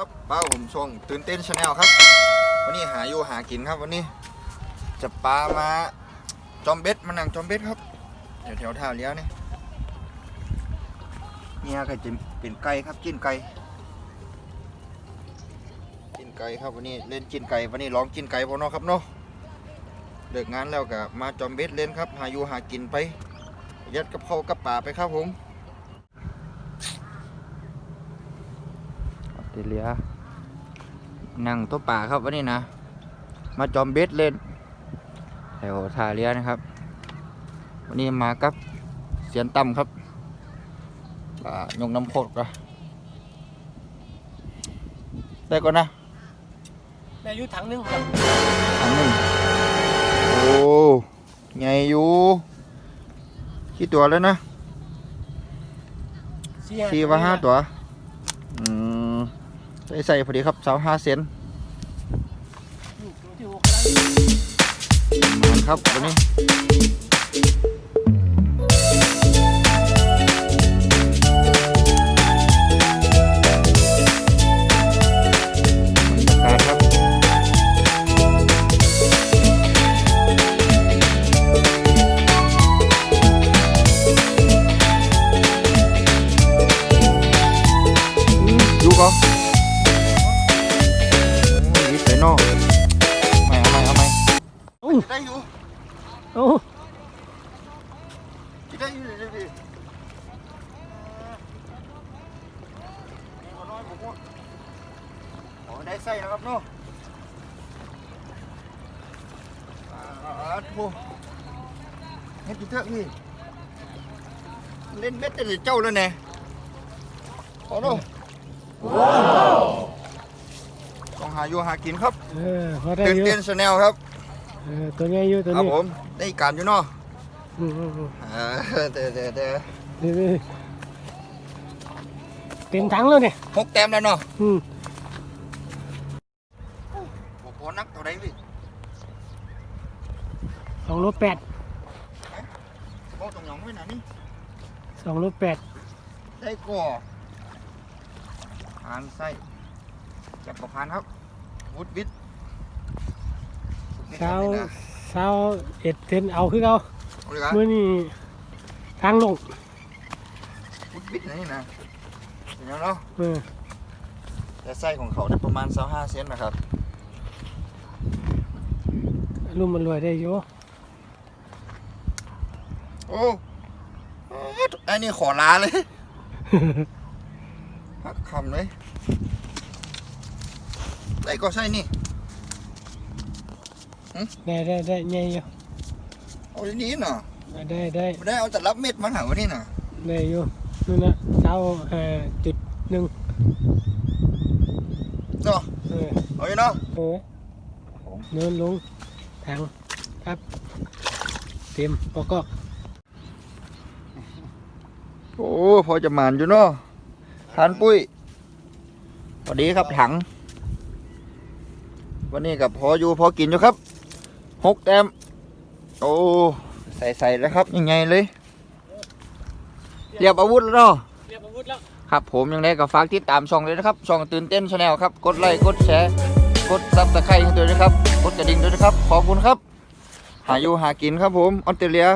ครับป้าผมช่วงตื่นเต้นชาแนลครับ วันนี้หาอยู่หากินครับวันนี้ จะปลามาจอมเบ็ดมานั่งจอมเบ็ดครับแถวแถวท่าเลี้ยวนี่เนี่ยก็จะเป็นไก่ครับกินไก่กินไก่ครับวันนี้เล่นกินไก่วันนี้ลองกินไก่พอเนาะครับเนาะเลิกงานแล้วก็มาจอมเบ็ดเล่นครับ หาอยู่หากินไปยัดกับข้ากับป่าไปครับผม ออสเตรเลียนั่งตัวป่าครับวันนี้นะ มาจอมเบ็ดเล่นแถวท่าเรือนะครับ วันนี้มากับเสียนต่ำครับป่ายงน้ำโคตรก็ได้ก่อนนะได้อายุถังหนึงครับอันหนึ่งโอ้ใหญ่อยู่กี่ตัวแล้วนะสี่ว่าห้าตัว อืม ใส่ใส่พอดีครับสาวห้าเซนอยู่ที่หกอะไรมันครับวันนี้ โอ้กินได้อยู่เลยพี่ขอน้อยผมว่าขอได้ไส้นะครับเนาะอ่าโอ้เฮ็ดกี่เถอะพี่เล่นเบ็ดแต่เจ้าแล้วแน่ขอเนาะต้องหาอยู่หากินครับเออพอได้ตื่นอยู่เต้นชาแนลครับ เออตัวใหญ่อยู่ตัวครับนี้ผมได้การอยู่เนาะอืมอืมอืมเออเด้อเด้อเด้อนี่นี่เต็มถังแล้วเนี่ยหกแต้มแล้วเนาะอืมโอ้โหนักตัวไหนพี่สองโลแปดโอ้ตรงหยองไว้หน่อยนี่สองโลแปดได้ก่อผ่านไส้จับกับผ่านครับวุดวิท เช้าเช้าเอ็ดเทนเอาคือเอาเอาเลยครับเมื่อนี้ทางลงวุดวิทนี่นะเห็นแล้วเนาะเออแต่ไส้ของเขาได้ประมาณ25เซนนะครับรุ่มมันรวยได้อยู่โอ้ไอ้นี่ขอลาเลยหักคำเลยได้ก็ใช่นี่ ได้ได้ได้ใหญ่อยู่เอาดีนี้เนาะได้ได้ไม่ได้เอาแต่รับเม็ดมาหาวันนี้น่ะได้อยู่นู่นนะเช้าห้าจุดหนึ่งเนาะเออเอาอยู่เนาะเออเนินลงทางครับเต็มปอกอกโอ้พอจะหมานอยู่เนาะทานปุ้ยสวัสดีครับถัง วันนี้กับพออยู่พอกินอยู่ครับ หกแต้มโอ้ใส่ใส่แล้วครับ ยังไงเลยเรียบอาวุธแล้วเนาะเรียบอาวุธแล้วครับผมยังไงก็ฝากติดตามช่องเลยนะครับ ช่องตื่นเต้นชาแนลครับ กดไลค์กดแชร์กดซับสไครต์ให้ด้วยนะครับ กดกระดิ่งด้วยนะครับ ขอบคุณครับ หาอยู่หากินครับผมออสเตรเลีย